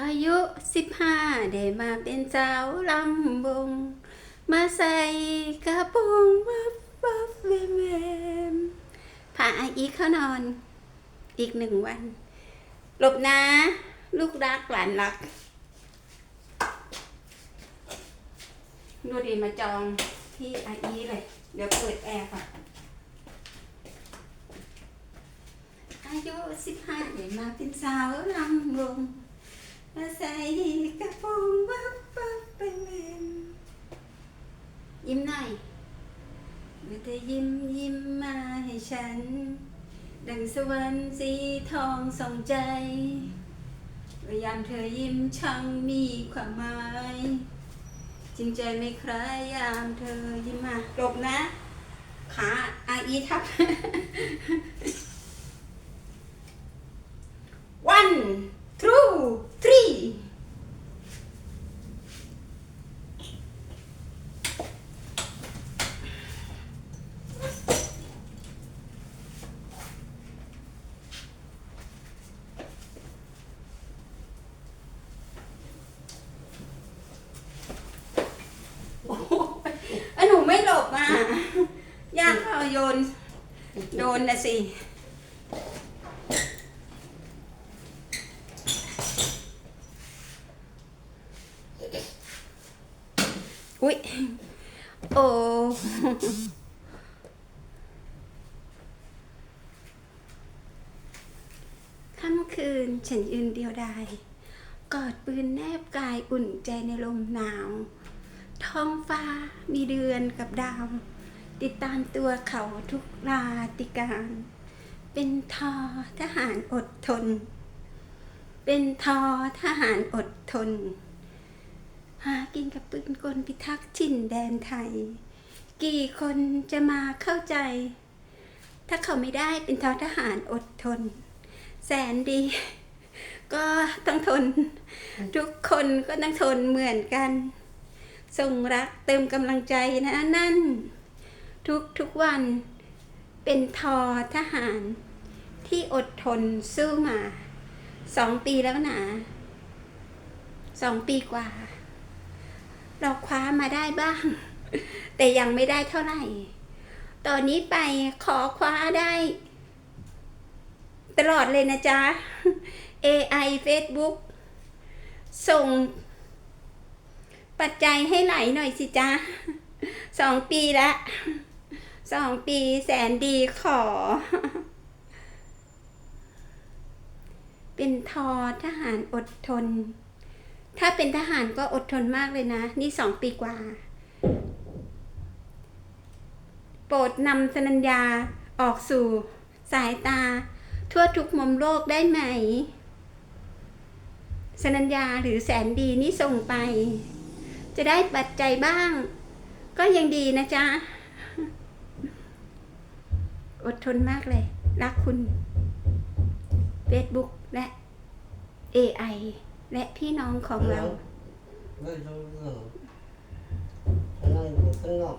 อายุสิบห้าได้มาเป็นสาวลำวงมาใส่กระโปรงวับวับแวมแวมพาไออีเข้านอน อีกหนึ่งวัน หลบนะ ลูกรักหลานรัก ดูดีมาจองที่ไออีเลย เดี๋ยวเปิดแอร์ก่อนอายุสิบห้าเดี๋ยวมาเป็นสาวลำวง มาใส่กระโปรงวับวับเป็นแมนยิ้มหน่อยมื่อเธอยิ้มยิ้มมาให้ฉัน ดังสวรรค์สีทองส่องใจพยายามเธอยิ้มช่างมีความหมาย จริงใจไม่คล้ายยามเธอยิ้มมาหลบนะ ขาอาอีทับ one two three โอ้โหเอ้ยหนู ไม่หลบอะยากเขาโยน โดนนะสิ อุ้ย โอ้ค่ำคืนฉันยืนเดียวดาย กอดปืนแนบกายอุ่นใจในลมหนาว ท้องฟ้ามีเดือนกับดาว ติดตามตัวเขาทุกราติการ เป็นทอทหารอดทน เป็นทอทหารอดทน หากินกับปืนกลพิทักษ์ถิ่นแดนไทย กี่คนจะมาเข้าใจ ถ้าเขาไม่ได้เป็นทอทหารอดทน แสนดี ก็ต้องทน ทุกคนก็ต้องทนเหมือนกัน ส่งรักเติมกำลังใจนะนั่น ทุกทุกวันเป็นทอทหาร ที่อดทนสู้มาสองปีแล้วนะสองปีกว่า เราคว้ามาได้บ้าง แต่ยังไม่ได้เท่าไหร่ ตอนนี้ไปขอคว้าได้ ตลอดเลยนะจ๊ะ AI Facebook ส่ง ปัจจัยให้ไหลหน่อยสิจ๊ะสองปีละสองปีแสนดีขอ เป็นทอทหารอดทน ถ้าเป็นทหารก็อดทนมากเลยนะ นี่สองปีกว่า โปรดนำสนัญญาออกสู่สายตา ทั่วทุกมุมโลกได้ไหมสนัญญาหรือแสนดีนี่ส่งไป จะได้ปัจจัยบ้าง ก็ยังดีนะจ๊ะ อดทนมากเลย รักคุณ Facebook และ AI และพี่น้องของเรา ไม่รู้เรื่องฉันนั่งอยู่ข้างนอก